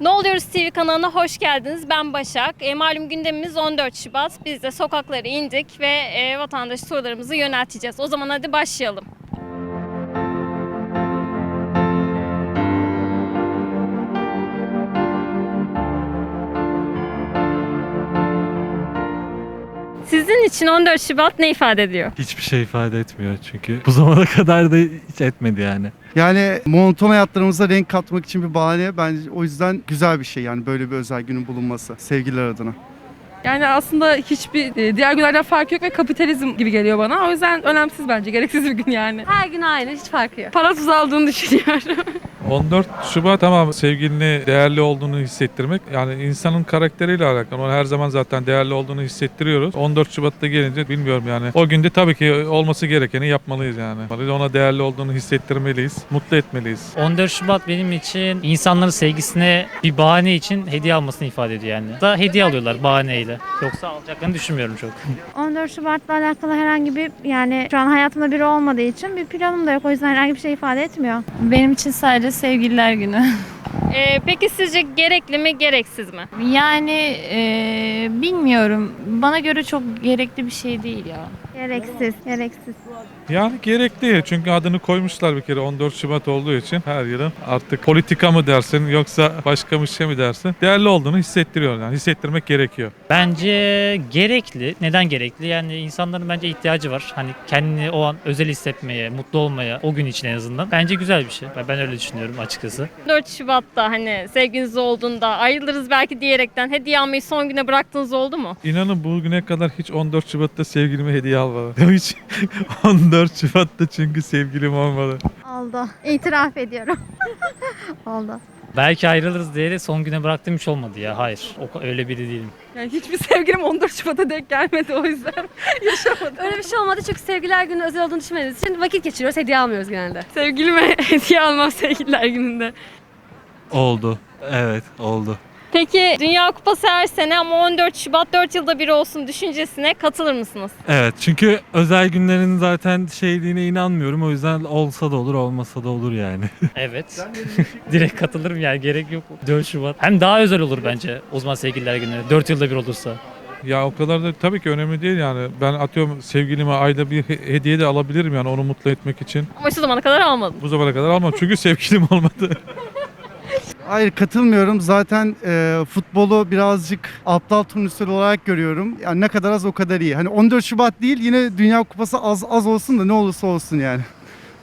Ne Oluyoruz TV kanalına hoş geldiniz. Ben Başak. E, malum gündemimiz 14 Şubat. Biz de sokaklara indik ve e, vatandaş sorularımızı yönelteceğiz. O zaman hadi başlayalım. Sizin için 14 Şubat ne ifade ediyor? Hiçbir şey ifade etmiyor çünkü bu zamana kadar da hiç etmedi yani. Yani monoton hayatlarımıza renk katmak için bir bahane bence o yüzden güzel bir şey yani böyle bir özel günün bulunması sevgililer adına. Yani aslında hiçbir e, diğer günlerden farkı yok ve kapitalizm gibi geliyor bana. O yüzden önemsiz bence. Gereksiz bir gün yani. Her gün aynı hiç farkı yok. Para tuzağı aldığını düşünüyorum. 14 Şubat tamam sevgilini değerli olduğunu hissettirmek. Yani insanın karakteriyle alakalı. Onu her zaman zaten değerli olduğunu hissettiriyoruz. 14 Şubat'ta gelince bilmiyorum yani. O günde tabii ki olması gerekeni yapmalıyız yani. Ona değerli olduğunu hissettirmeliyiz. Mutlu etmeliyiz. 14 Şubat benim için insanların sevgisine bir bahane için hediye almasını ifade ediyor yani. Da hediye alıyorlar bahaneyle. Yoksa alacaklarını düşünmüyorum çok. 14 Şubat'la alakalı herhangi bir yani şu an hayatımda biri olmadığı için bir planım da yok. O yüzden herhangi bir şey ifade etmiyor. Benim için sadece sevgililer günü. E, peki sizce gerekli mi gereksiz mi? Yani e, bilmiyorum. Bana göre çok gerekli bir şey değil ya. Gereksiz, gereksiz. Yani gerekli çünkü adını koymuşlar bir kere 14 Şubat olduğu için her yılın artık politika mı dersin yoksa başka bir şey mi dersin değerli olduğunu hissettiriyor yani hissettirmek gerekiyor. Bence gerekli. Neden gerekli? Yani insanların bence ihtiyacı var. Hani kendini o an özel hissetmeye, mutlu olmaya o gün için en azından. Bence güzel bir şey. Ben öyle düşünüyorum açıkçası. 4 Şubat'ta hani sevginiz olduğunda ayrılırız belki diyerekten hediye almayı son güne bıraktığınız oldu mu? İnanın bugüne kadar hiç 14 Şubat'ta sevgilime hediye almadım. Hiç 14 Şubat'ta çünkü sevgilim olmadı. Oldu. İtiraf ediyorum. Oldu. Belki ayrılırız diye de son güne bıraktığım hiç olmadı ya. Hayır. O, öyle biri değilim. Yani hiçbir sevgilim 14 Şubat'a denk gelmedi o yüzden yaşamadım. Öyle bir şey olmadı çünkü sevgililer günü özel olduğunu düşünmediğimiz için vakit geçiriyoruz, hediye almıyoruz genelde. Sevgilime hediye almam sevgililer gününde. Oldu. Evet oldu. Peki Dünya Kupası her sene ama 14 Şubat 4 yılda bir olsun düşüncesine katılır mısınız? Evet çünkü özel günlerin zaten şeyliğine inanmıyorum. O yüzden olsa da olur olmasa da olur yani. Evet. Direkt katılırım yani. Gerek yok. 4 Şubat. Hem daha özel olur bence o zaman sevgililer günü. 4 yılda bir olursa. Ya o kadar da tabii ki önemli değil yani. Ben atıyorum sevgilime ayda bir he- hediye de alabilirim yani onu mutlu etmek için. Ama şu zamana kadar almadım. Bu zamana kadar almam çünkü sevgilim olmadı. Hayır katılmıyorum zaten e, futbolu birazcık aptal turnusları olarak görüyorum. Yani ne kadar az o kadar iyi. Hani 14 Şubat değil yine Dünya Kupası az az olsun da ne olursa olsun yani.